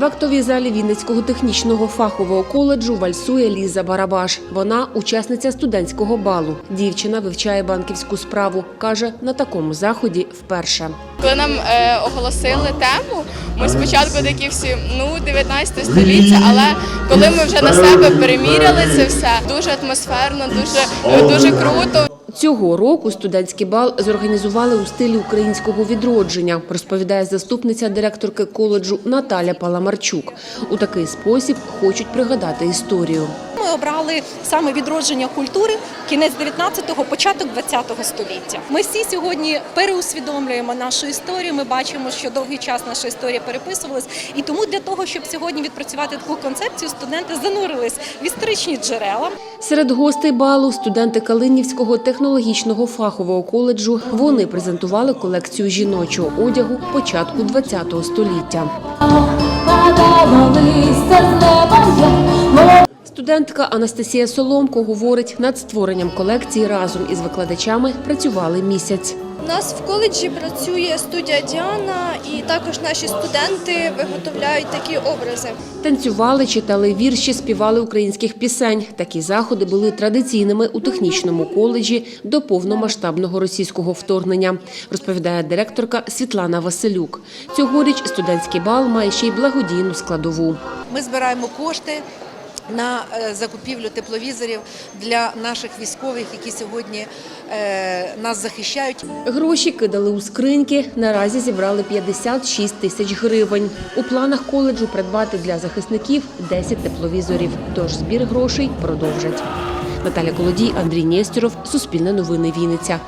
В актовій залі Вінницького технічного фахового коледжу вальсує Ліза Барабаш. Вона учасниця студентського балу. Дівчина вивчає банківську справу. каже, на такому заході вперше. Коли нам е, оголосили тему, ми спочатку такі всі, ну 19 століття, але коли ми вже на себе переміряли це все, дуже атмосферно, дуже дуже круто. Цього року студентський бал зорганізували у стилі українського відродження, розповідає заступниця директорки коледжу Наталя Паламарчук. У такий спосіб хочуть пригадати історію. Ми обрали саме відродження культури, кінець 19-го, початок 20-го століття. Ми всі сьогодні переусвідомлюємо нашу історію. Ми бачимо, що довгий час наша історія переписувалась, і тому для того, щоб сьогодні відпрацювати таку концепцію, студенти занурились в історичні джерела. Серед гостей балу студенти Калинівського технологічного фахового коледжу. Вони презентували колекцію жіночого одягу початку ХХ століття. Студентка Анастасія Соломко говорить, над створенням колекції разом із викладачами працювали місяць. У нас в коледжі працює студія Діана, і також наші студенти виготовляють такі образи. Танцювали, читали вірші, співали українських пісень. Такі заходи були традиційними у технічному коледжі до повномасштабного російського вторгнення, розповідає директорка Світлана Василюк. Цьогоріч студентський бал має ще й благодійну складову. Ми збираємо кошти на е, закупівлю тепловізорів для наших військових, які сьогодні е, нас захищають. Гроші кидали у скриньки. Наразі зібрали 56 тисяч гривень. У планах коледжу придбати для захисників 10 тепловізорів. Тож збір грошей продовжать. Наталя Колодій, Андрій Нєстєров, Суспільне новини Вінниця.